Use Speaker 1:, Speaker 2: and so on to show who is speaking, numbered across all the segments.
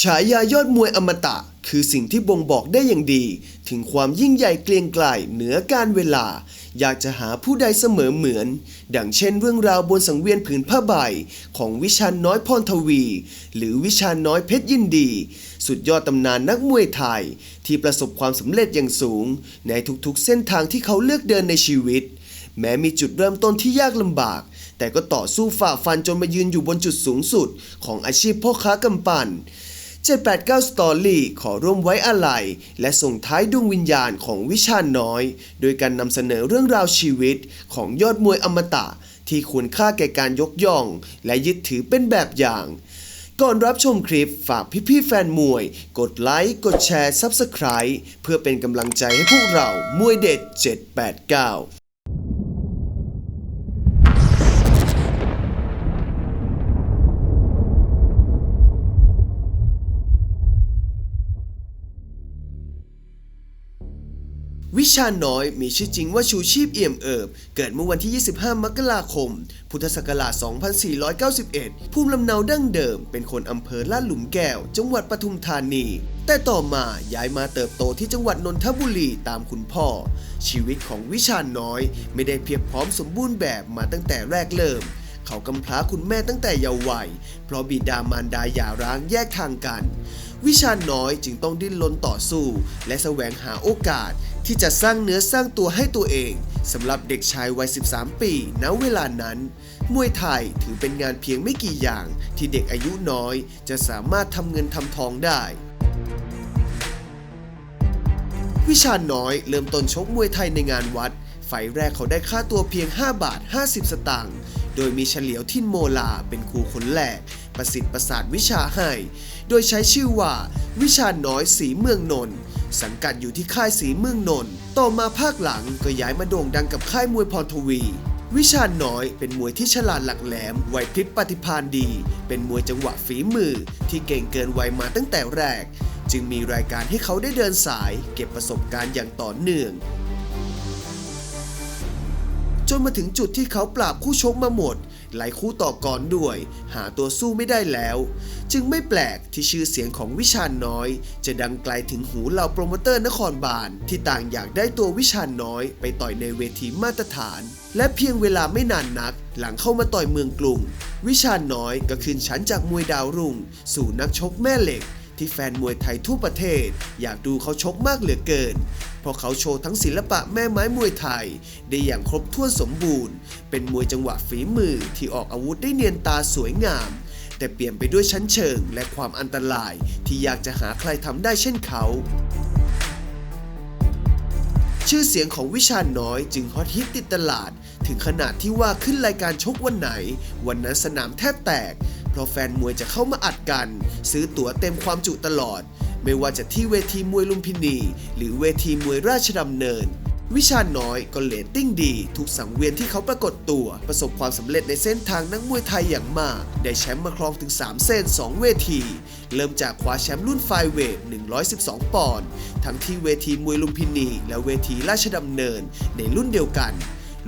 Speaker 1: ฉายายอดมวยอมตะ คือสิ่งที่บ่งบอกได้อย่างดี ถึงความยิ่งใหญ่เกรียงไกรเหนือการเวลา อยากจะหาผู้ใดเสมอเหมือน ดังเช่นเรื่องราวบนสังเวียนผืนผ้าใบ ของวิชาน้อยพรทวี หรือวิชาน้อยเพชรยินดี สุดยอดตำนานนักมวยไทย ที่ประสบความสำเร็จอย่างสูง ในทุกๆเส้นทางที่เขาเลือกเดินในชีวิต แม้มีจุดเริ่มต้นที่ยากลำบาก แต่ก็ต่อสู้ฝ่าฟันจนมายืนอยู่บนจุดสูงสุด ของอาชีพพ่อค้ากำปั่น 789 Story ขอร่วมไว้อาลัย และส่งท้ายดวงวิญญาณของวิชาน้อย โดยการนำเสนอเรื่องราวชีวิตของยอดมวยอมตะ ที่ควรค่าแก่การยกย่อง และยึดถือเป็นแบบอย่าง ก่อนรับชมคลิปฝากพี่ๆแฟนมวย กดไลค์ กดแชร์ Subscribe เพื่อเป็นกำลังใจให้พวกเรามวยเด็ด 789 วิชาน้อยมีชื่อจริงว่าชูชีพเอี่ยมเอิบ เกิดเมื่อวันที่ 25 มกราคม พุทธศักราช 2491 ภูมิลำเนาดั้งเดิม เป็นคนอำเภอลาดหลุมแก้ว จังหวัดปทุมธานี แต่ต่อมาย้ายมาเติบโตที่จังหวัดนนทบุรีตามคุณพ่อ ชีวิตของวิชาน้อยไม่ได้เพียบพร้อมสมบูรณ์แบบมาตั้งแต่แรกเริ่ม เขากำพร้าคุณแม่ตั้งแต่เยาว์วัย เพราะบิดามารดาหย่าร้างแยกทางกัน วิชาญน้อยจึงต้องดิ้นรนต่อสู้ และแสวงหาโอกาสที่จะสร้างเนื้อสร้างตัวให้ตัวเองสำหรับเด็กชายวัย 13 ปีณเวลานั้น มวยไทยถือเป็นงานเพียงไม่กี่อย่าง ที่เด็กอายุน้อย จะสามารถทำเงินทำทองได้วิชาญน้อยเริ่มต้นชกมวยไทยในงานวัด ไฟแรกเขาได้ค่าตัวเพียง 5 บาท 50 สตางค์ โดยมีเฉลียวทินโมลาเป็นครูคนแรก ประสิทธิ์ประสาทวิชาให้ โดยใช้ชื่อว่า วิชาน้อยสีเมืองนนท์สังกัดอยู่ที่ค่ายสีเมืองนนท์ต่อมาภาคหลังก็ย้ายมาโด่งดังกับค่ายมวยพรทวี วิชาน้อยเป็นมวยที่ฉลาดหลักแหลมไหวพริบปฏิภาณดี เป็นมวยจังหวะฝีมือ ที่เก่งเกินวัยมาตั้งแต่แรก จึงมีรายการให้เขาได้เดินสาย เก็บประสบการณ์อย่างต่อเนื่อง จนมาถึงจุดที่เขาปราบคู่ชกมาหมด หลายคู่ต่อกรด้วย หาตัวสู้ไม่ได้แล้ว จึงไม่แปลกที่ชื่อเสียงของวิชาญน้อย จะดังไกลถึงหูเหล่าโปรโมเตอร์นครบาลที่ต่างอยากได้ตัววิชาญน้อย ไปต่อยในเวทีมาตรฐาน และเพียงเวลาไม่นานนัก หลังเข้ามาต่อยเมืองกรุงวิชาญน้อยก็ขึ้นชั้นจากมวยดาวรุ่ง สู่นักชกแม่เหล็ก ที่แฟนมวยไทยทั่วประเทศ อยากดูเขาชกมากเหลือเกิน เพราะเขาโชว์ทั้งศิลปะแม่ไม้มวยไทย ได้อย่างครบถ้วนสมบูรณ์ เป็นมวยจังหวะฝีมือที่ออกอาวุธได้เนียนตาสวยงาม แต่เปลี่ยนไปด้วยชั้นเชิงและความอันตรายที่อยากจะหาใครทำได้เช่นเขาชื่อเสียงของวิชาน้อยจึงฮอตฮิตติดตลาด ถึงขนาดที่ว่าขึ้นรายการชกวันไหน วันนั้นสนามแทบแตก เพราะแฟนมวยจะเข้ามาอัดกัน ซื้อตั๋วเต็มความจุตลอด ไม่ว่าจะที่เวทีมวยลุมพินี หรือเวทีมวยราชดำเนิน วิชาน้อยก็เลตติ้งดี ทุกสังเวียนที่เขาปรากฏตัว ประสบความสำเร็จในเส้นทางนักมวยไทยอย่างมาก ได้แชมป์มาครองถึง 3 เส้น 2 เวที เริ่มจากคว้าแชมป์รุ่นไฟเวท 112 ปอนด์ทั้งที่เวทีมวยลุมพินี และเวทีราชดำเนินในรุ่นเดียวกัน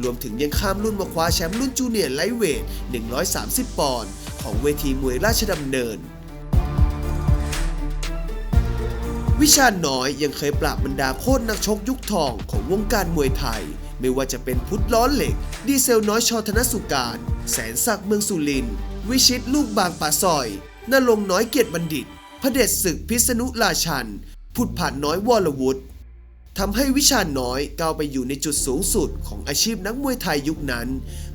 Speaker 1: รวมถึงยังข้ามรุ่นมาคว้าแชมป์รุ่นจูเนียร์ไลท์เวท 130 ปอนด์ของเวทีมวยราชดำเนิน วิชาญน้อยยังเคยปราบบรรดาโคตรนักชกยุคทองของวงการมวยไทย ไม่ว่าจะเป็นพุทธล้อเหล็ก ดีเซลน้อยชอธนสุการ แสนศักดิ์เมืองสุรินทร์วิชิตลูกบางป่าซอยนรงน้อยเกียรติบัณฑิตพระเดชศึกพิษณุราชัน พุทธผ่านน้อยวรวุฒิ ทำให้วิชาน้อยก้าวไปอยู่ในจุดสูงสุดของอาชีพนักมวยไทยยุคนั้น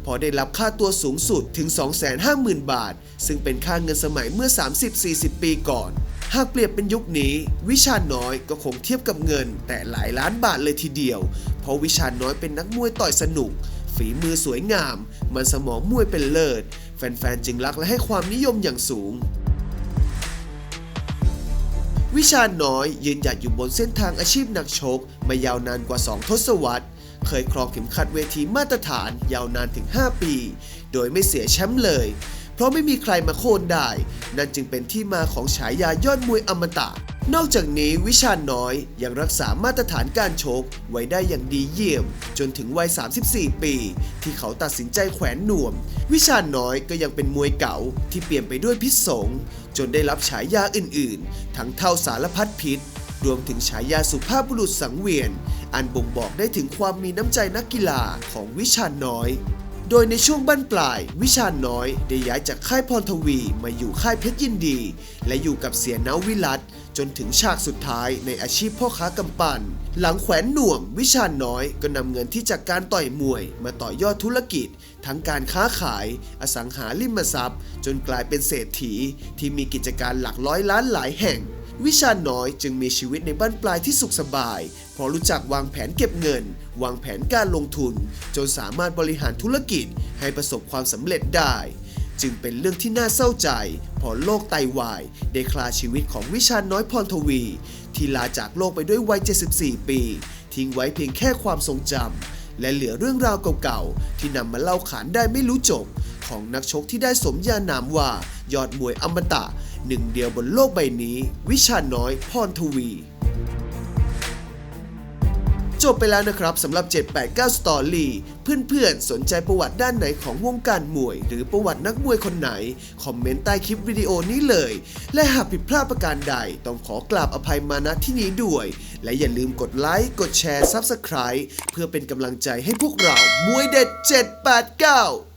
Speaker 1: พอได้รับค่าตัวสูงสุดถึง 250,000 บาท ซึ่งเป็นค่าเงินสมัยเมื่อ 30-40 ปีก่อน หากเปรียบเป็นยุคนี้ วิชาน้อยก็คงเทียบกับเงิน แต่หลายล้านบาทเลยทีเดียว เพราะวิชาน้อยเป็นนักมวยต่อยสนุก ฝีมือสวยงาม มันสมองมวยเป็นเลิศ แฟนๆจึงรักและให้ความนิยมอย่างสูง วิชาญน้อยยืนหยัดอยู่บนเส้นทางอาชีพนักชก มายาวนานกว่า 2 ทศวรรษ เคยครองเข็มขัดเวทีมาตรฐานยาวนานถึง 5 ปี โดยไม่เสียแชมป์เลย เพราะไม่มีใครมาโค่นได้ นั่นจึงเป็นที่มาของฉายายอดมวยอมตะ นอกจากนี้วิชาน้อยยังรักษามาตรฐานการชก ไว้ได้อย่างดีเยี่ยม จนถึงวัย 34 ปี ที่เขาตัดสินใจแขวนหน่วม วิชาน้อยก็ยังเป็นมวยเก่าที่เปลี่ยนไปด้วยพิษสงจนได้รับฉายาอื่น ๆ ทั้งเท่าสารพัดพิษ รวมถึงฉายาสุภาพบุรุษสังเวียน อันบ่งบอกได้ถึงความมีน้ำใจนักกีฬาของวิชาน้อย โดยในช่วงบั้นปลาย วิชาน้อยได้ย้ายจากค่ายพรทวีมาอยู่ค่ายเพชรยินดี และอยู่กับเสียนาวิรัตจนถึงฉากสุดท้ายในอาชีพพ่อค้ากำปั่นหลังแขวนหน่วมวิชาน้อยก็นำเงินที่จากการต่อยมวย มาต่อยอดธุรกิจ ทั้งการค้าขาย อสังหาริมทรัพย์ จนกลายเป็นเศรษฐีที่มีกิจการหลักร้อยล้านหลายแห่ง วิชาน้อยจึงมีชีวิตในบ้านปลายที่สุขสบาย เพราะรู้จักวางแผนเก็บเงิน วางแผนการลงทุน จนสามารถบริหารธุรกิจให้ประสบความสำเร็จได้ จึงเป็นเรื่องที่น่าเศร้าใจ พอโรคไตวายได้คลาชีวิตของวิชาน้อยพรทวี ที่ลาจากโลกไปด้วยวัย 74 ปี ทิ้งไว้เพียงแค่ความทรงจำและเหลือเรื่องราวเก่าๆที่นำมาเล่าขานได้ไม่รู้จบ ของนักชกที่ได้สมญานามว่ายอดมวยอมตะ หนึ่งเดียวบนโลกใบนี้ วิชาน้อยพรทวี จบไปแล้วนะครับสำหรับ 789 Story เพื่อนๆ สนใจประวัติด้านไหนของวงการมวย หรือประวัตินักมวยคนไหน คอมเมนต์ใต้คลิปวิดีโอนี้เลย และหากผิดพลาดประการใด ต้องขอกราบอภัยมาณที่นี้ด้วย และอย่าลืมกดไลค์ กดแชร์ Subscribe เพื่อเป็นกำลังใจให้พวกเรามวยเด็ด 789